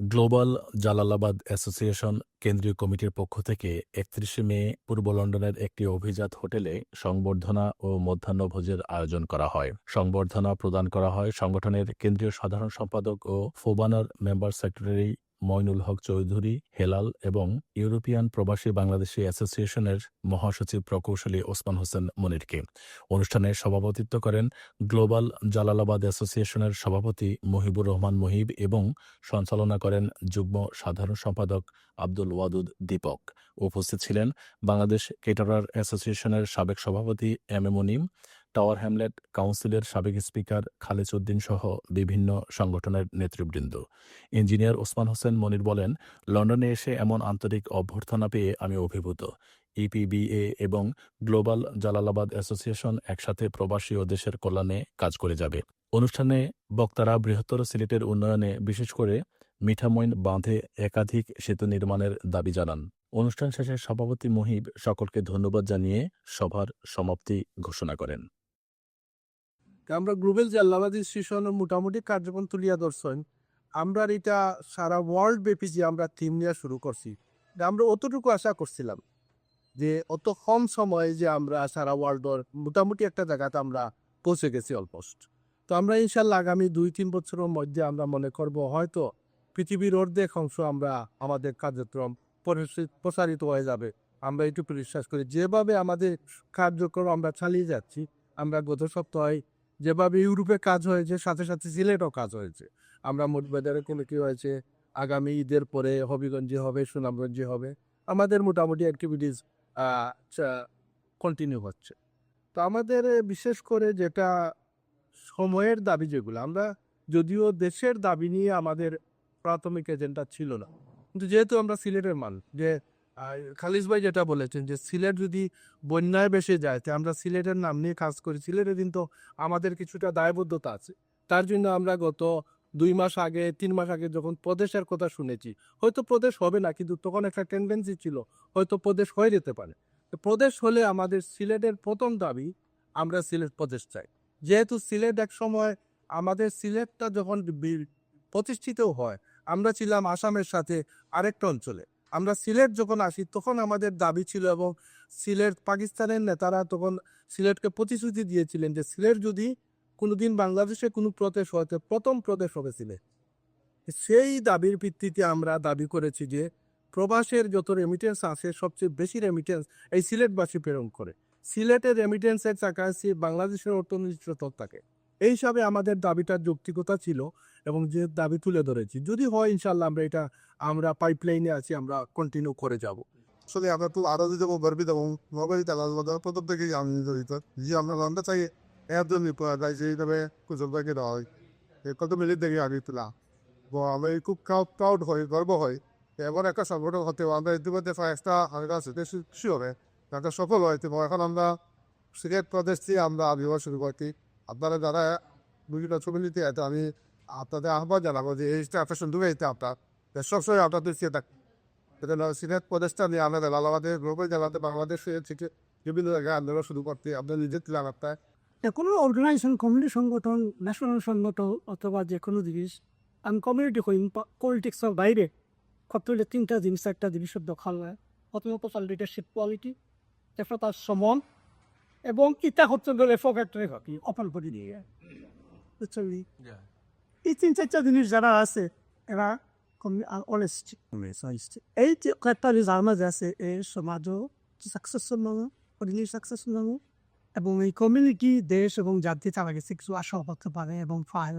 Global Jalalabad association কেন্দ্রীয় কমিটির পক্ষ থেকে একত্রিশে মে পূর্ব লন্ডনের একটি অভিজাত হোটেলে সংবর্ধনা ও মধ্যাহ্নভোজের আয়োজন করা হয়। সংবর্ধনা প্রদান করা হয় সংগঠনের কেন্দ্রীয় সাধারণ সম্পাদক ও ফোবানার মেম্বার সেক্রেটারি মইনুল হক চৌধুরী, হেলাল এবং ইউরোপিয়ান প্রবাসী বাংলাদেশী অ্যাসোসিয়েশনের মহাসচিব প্রকৌশলী ওসমান হোসেন মনিরকে। অনুষ্ঠানে সভাপতিত্ব করেন গ্লোবাল জালালাবাদ অ্যাসোসিয়েশনের সভাপতি মহিবুর রহমান মহিব এবং সঞ্চালনা করেন যুগ্ম সাধারণ সম্পাদক আব্দুল ওয়াদুদ দীপক। উপস্থিত ছিলেন বাংলাদেশ কেটারার অ্যাসোসিয়েশনের সাবেক সভাপতি M A Munim Tower Hamlets, কাউন্সিলের সাবেক স্পিকার খালেদ উদ্দিন সহ বিভিন্ন সংগঠনের নেতৃবৃন্দ। ইঞ্জিনিয়ার ওসমান হোসেন মনির বলেন, লন্ডনে এসে এমন আন্তরিক অভ্যর্থনা পেয়ে আমি অভিভূত। ইপিবিএ এবং গ্লোবাল জালালাবাদ অ্যাসোসিয়েশন একসাথে প্রবাসী ও দেশের কল্যাণে কাজ করে যাবে। অনুষ্ঠানে বক্তারা বৃহত্তর সিলেটের উন্নয়নে, বিশেষ করে মিঠামইন বাঁধে একাধিক সেতু নির্মাণের দাবি জানান। অনুষ্ঠান শেষে সভাপতি মুহিব সকলকে ধন্যবাদ জানিয়ে সভার সমাপ্তি ঘোষণা করেন। আমরা গ্লোবাল জাল্লাবাদী স্টেশন মোটামুটি কার্যক্রম তুলিয়া ধরছেন, আমরা এটা সারা ওয়ার্ল্ড ব্যাপী যে আমরা থিম নিয়ে শুরু করছি আমরা অতটুকু আশা করছিলাম যে অত কম সময়ে যে আমরা সারা ওয়ার্ল্ডর মোটামুটি একটা জায়গাতে আমরা পৌঁছে গেছি অলমোস্ট তো আমরা ইনশাল্লাহ আগামী দুই তিন বছরের মধ্যে আমরা মনে করব হয়তো পৃথিবীর অর্ধেক অংশ আমরা আমাদের কার্যক্রম প্রসারিত হয়ে যাবে। আমরা এটুকু বিশ্বাস করি, যেভাবে আমাদের কার্যক্রম আমরা চালিয়ে যাচ্ছি, আমরা গত সপ্তাহে যেভাবে ইউরোপে কাজ হয়েছে, সাথে সাথে সিলেটও কাজ হয়েছে। আমরা মোটবাজারে কোনো কি হয়েছে, আগামী ঈদের পরে হবিগঞ্জে হবে, সুনামগঞ্জে হবে, আমাদের মোটামুটি অ্যাক্টিভিটিস কন্টিনিউ হচ্ছে। তো আমাদের বিশেষ করে যেটা সময়ের দাবি যেগুলো, আমরা যদিও দেশের দাবি নিয়ে আমাদের প্রাথমিক এজেন্ডা ছিল না। কিন্তু যেহেতু আমরা সিলেটের মানুষ, যে খালিস ভাই যেটা বলেছেন যে, সিলেট যদি বন্যায় বেসে যায়, তো আমরা সিলেটের নাম নিয়ে কাজ করি। সিলেটে কিন্তু আমাদের কিছুটা দায়বদ্ধতা আছে। তার জন্য আমরা গত দুই মাস আগে, তিন মাস আগে যখন প্রদেশের কথা শুনেছি, হয়তো প্রদেশ হবে না, কিন্তু তখন একটা টেন্ডেন্সি ছিল, হয়তো প্রদেশ হয়ে যেতে পারে। প্রদেশ হলে আমাদের সিলেটের প্রথম দাবি, আমরা সিলেট প্রদেশ চাই। যেহেতু সিলেট এক সময় আমাদের সিলেটটা যখন প্রতিষ্ঠিত হয়, আমরা ছিলাম আসামের সাথে আরেকটা অঞ্চলে। আমরা সিলেট যখন আসি, তখন আমাদের দাবি ছিল এবং সিলেট পাকিস্তানের নেতারা তখন সিলেটকে প্রতিশ্রুতি দিয়েছিলেন যে সিলেট যদি কোনোদিন বাংলাদেশে কোনো প্রদেশ হয় প্রথম প্রদেশ হবে সিলেট। সেই দাবির ভিত্তিতে আমরা দাবি করেছি যে প্রবাসের যত রেমিটেন্স আছে, সবচেয়ে বেশি রেমিটেন্স এই সিলেটবাসী প্রেরণ করে। সিলেটের রেমিটেন্সের কাছাকাছি বাংলাদেশের অর্থনৈতিক তথ্য থাকে। এই হিসাবে আমাদের দাবিটার যৌক্তিকতা ছিল এবং যে দাবি তুলে ধরেছি। যদি হয় ইনশাল্লাহ আমরা এটা, আমরা পাইপলাইনে আছি, আমরা কন্টিনিউ করে যাব। আসলে আমরা তো আরও যদি গর্বিত এবং নগরী তেলাল প্রথম থেকেই আমি জড়িত যে আমরা লন্ডন চাই একজন পাওয়া যায় যে হিসাবে কুজলবাকে দেওয়া হয়। কত মিনিট দেখে আগে তোলা। তো আমি খুব প্রাউড হই, গর্ব হই। এমন একটা সংগঠন হতে আমরা ইতিমধ্যে একটা হালকা আছে খুশি হবে। একটা সফল এবং এখন আমরা সিলেট প্রদেশ থেকে আমরা আবির্ভাব শুরু করছি। আপনারা যারা বিভিন্ন ছবি নিতে আছে আমি আপনাদের আহ্বান জানাব যে এই একটা সুন্দর হয়েছে আপনার। সবসময় আপনাদের চেয়ে থাক। এটা না সিলেট প্রদেশটা নিয়ে আমরা জালালাবাদে গ্লোবাল জালাতে বাংলাদেশ থেকে বিভিন্ন জায়গায় আন্দোলন শুরু করতে আপনার নিজের ছিলেন আপনার। কোনো অর্গানাইজেশন কমিউনিটি সংগঠন ন্যাশনাল সংগঠন অথবা যে কোনো জিনিস, আমি কমিউনিটি করি পলিটিক্সের বাইরে। কত হলে তিনটা জিনিস একটা জিনিসের দখল হয়। প্রথমত লিডারশিপ কোয়ালিটি তারপর তার সমন। এবং ইটা হচ্ছে হকি অপল করে দিয়ে। বুঝলি এই তিন চারটা জিনিস যারা আছে এরা অনেস্ট এই যে কয়েকটা জিনিস মাঝে আছে এই সমাজও সাকসেসফুল মানুষ অরিলি সাকসেসফুল মানুষ এবং এই কমিউনিটি দেশ এবং জাতি তারা গেছে কিছু আশা করতে পারে এবং পায়